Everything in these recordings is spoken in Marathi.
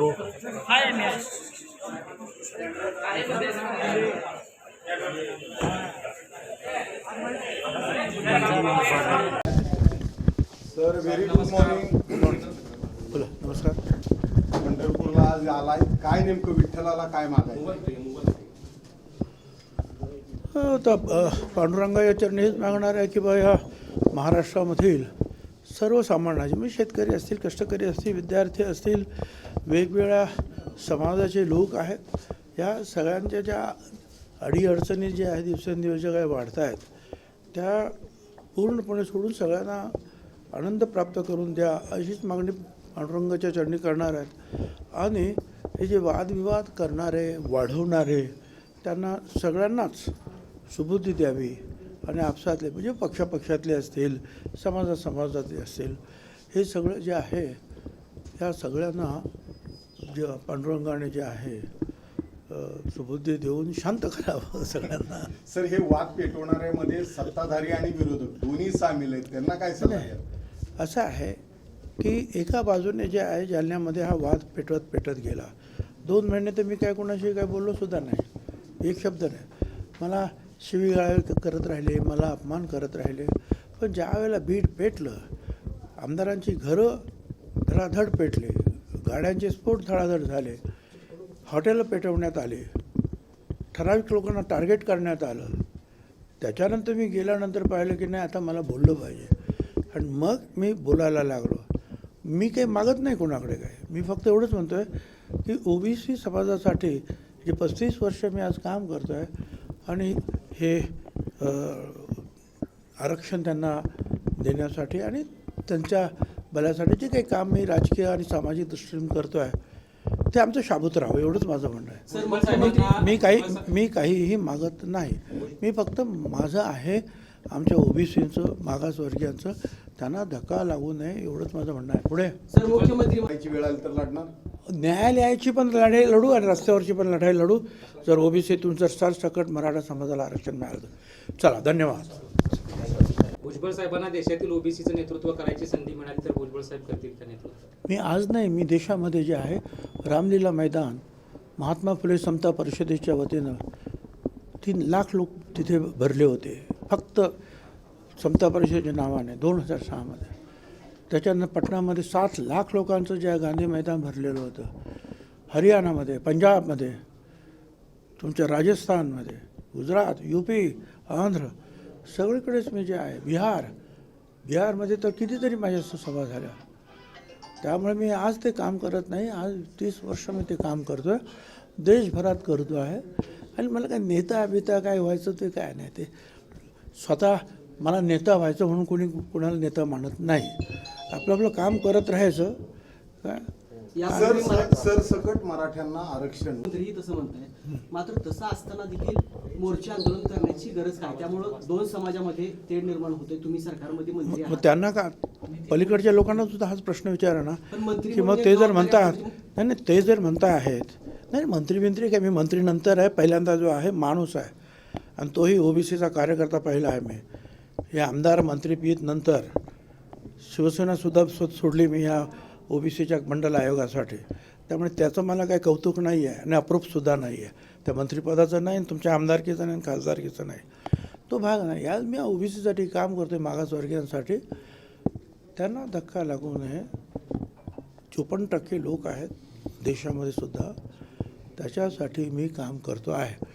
हो. सर व्हेरी गुड मॉर्निंग बोला नमस्कार. पंढरपूरला आज आलाय. काय नेमकं विठ्ठलाला काय मागायचं? अ, पांडुरंगाच्या चरणी हेच मागणार आहे की बा ह्या महाराष्ट्रामधील सर्वसामान्य म्हणजे शेतकरी असतील कष्टकरी असतील विद्यार्थी असतील वेगवेगळ्या समाजाचे लोक आहेत. या सगळ्यांच्या ज्या अडीअडचणी ज्या आहेत दिवसेंदिवस ज्या काही वाढत आहेत त्या पूर्णपणे सोडून सगळ्यांना आनंद प्राप्त करून द्या अशीच मागणी पांडुरंगाच्या चरणी करणार आहेत. आणि हे जे वादविवाद करणारे वाढवणारे त्यांना सगळ्यांनाच सुबुद्धी द्यावी. आणि आपसातले म्हणजे पक्षापक्षातले असतील समाजा समाजातले असतील हे सगळं जे आहे ह्या सगळ्यांना जे पांडुरंगाने जे आहे सुबुद्धी देऊन शांत करावं सगळ्यांना. सर हे वाद पेटवणाऱ्यामध्ये सत्ताधारी आणि विरोधक दोन्ही सामील आहेत त्यांना काय द्याल? असं आहे की एका बाजूने जे आहे जालन्यामध्ये हा वाद पेटवत पेटत गेला. दोन महिने तर मी काय कोणाशी काय बोललो सुद्धा नाही. एक शब्द नाही. मला शिवीगाळ करत राहिले मला अपमान करत राहिले. पण ज्या वेळेला बीड पेटलं आमदारांची घरं धडाधड पेटले गाड्यांचे स्फोट धडाधड झाले हॉटेलं पेटवण्यात आले ठराविक लोकांना टार्गेट करण्यात आलं. त्याच्यानंतर मी गेल्यानंतर पाहिलं की नाही आता मला बोललं पाहिजे. आणि मग मी बोलायला लागलो. मी काही मागत नाही कोणाकडे काय. मी फक्त एवढंच म्हणतो आहे की ओबीसी समाजासाठी जे पस्तीस वर्ष मी आज काम करतो आहे आणि हे आरक्षण त्यांना देण्यासाठी आणि त्यांच्या भल्यासाठी जे काही काम मी राजकीय आणि सामाजिक दृष्टीने करतो आहे ते आमचं शाबूत राहावं एवढंच माझं म्हणणं आहे. मी काही मी काहीही मागत नाही. मी फक्त माझं आहे आमच्या ओबीसीचं मागासवर्गीयांचं त्यांना धक्का लागू नये एवढंच माझं म्हणणं आहे. पुढे. सर मुख्यमंत्री वेळ आली तर लढणार? न्यायालयाची पण लढाई लढू आणि रस्त्यावरची पण लढाई लढू. जर ओबीसीतून जर सरसकट मराठा समाजाला आरक्षण मिळालं. चला धन्यवाद. भुजबळ साहेबांना देशातील ओबीसीचं नेतृत्व करायची संधी मिळाली तर भुजबळ साहेब करतील का नेतृत्व? मी आज नाही मी देशामध्ये जे आहे रामलीला मैदान महात्मा फुले समता परिषदेच्या वतीनं तीन लाख लोक तिथे भरले होते. फक्त समता परिषदेच्या नावाने दोन हजार सहामध्ये. त्याच्यानं पटनामध्ये सात लाख लोकांचं जे गांधी मैदान भरलेलं होतं हरियाणामध्ये पंजाबमध्ये तुमच्या राजस्थानमध्ये गुजरात यू पी आंध्र सगळीकडेच मी जे आहे बिहार बिहारमध्ये तर कितीतरी माझ्या सभा झाल्या. त्यामुळे मी आज ते काम करत नाही आज तीस वर्ष मी ते काम करतो आहे देशभरात करतो आहे. आणि मला काय नेता बिता काय व्हायचं ते काय नाही ते स्वतः मला नेता व्हायचं म्हणून कोणी कोणाला नेता मानत नाही. आपलं आपलं काम करत राहायचं. काय? या सर पूर्वी सर सरसकट मराठ्यांना आरक्षण. मुख्यमंत्रीही तसं म्हणताय. मात्र तसं असताना देखील मोर्चे आंदोलन करण्याची गरज काय? त्यामुळं दोन समाजामध्ये तेढ निर्माण होते तुम्ही सरकारमध्ये मंत्री मग आहात. त्यांना का? पलीकडच्या लोकांना सुद्धा हाच प्रश्न विचारा ना. पण मंत्री की मग म्हणून ते जर जबाबदारी म्हणतात आहे. नाही नाही ते जर म्हणता आहेत. नाही मंत्री बिंत्री काय? मी मंत्री नंतर आहे. पहिल्यांदा जो आहे माणूस आहे. आणि तोही ओबीसीचा कार्यकर्ता पहिला आहे मी. हे आमदार मंत्री नंतर शिवसेनासुद्धा स्वत सोडली. मी ह्या ओबीसीच्या मंडल आयोगासाठी. त्यामुळे त्याचं मला काही कौतुक नाही आहे आणि अप्रूपसुद्धा नाही आहे. त्या मंत्रिपदाचं नाही आणि तुमच्या आमदारकीचं नाही आणि खासदारकीचं नाही. तो भाग नाही. आज मी ओबीसीसाठी काम करतो आहे मागासवर्गीयांसाठी. त्यांना धक्का लागू नये. चोपन्न टक्के लोक आहेत देशामध्ये सुद्धा. त्याच्यासाठी मी काम करतो आहे.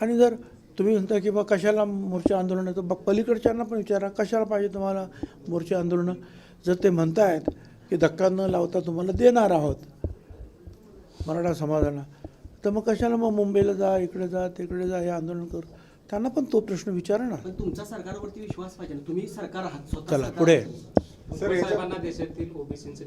आणि जर तुम्ही म्हणता की बा कशाला मोर्चा आंदोलन तर बघ पलीकडच्यांना पण विचारा कशाला पाहिजे तुम्हाला मोर्चा आंदोलनं? जर ते म्हणतायत की धक्का न लावता तुम्हाला देणार आहोत मराठा समाजाला तर मग कशाला मग मुंबईला जा इकडे जा तिकडे जा हे आंदोलन करू? त्यांना पण तो प्रश्न विचारा ना. तुमचा सरकारवरती विश्वास पाहिजे ना. तुम्ही सरकार आहात चला पुढे. सर देशातील ओबीसीचं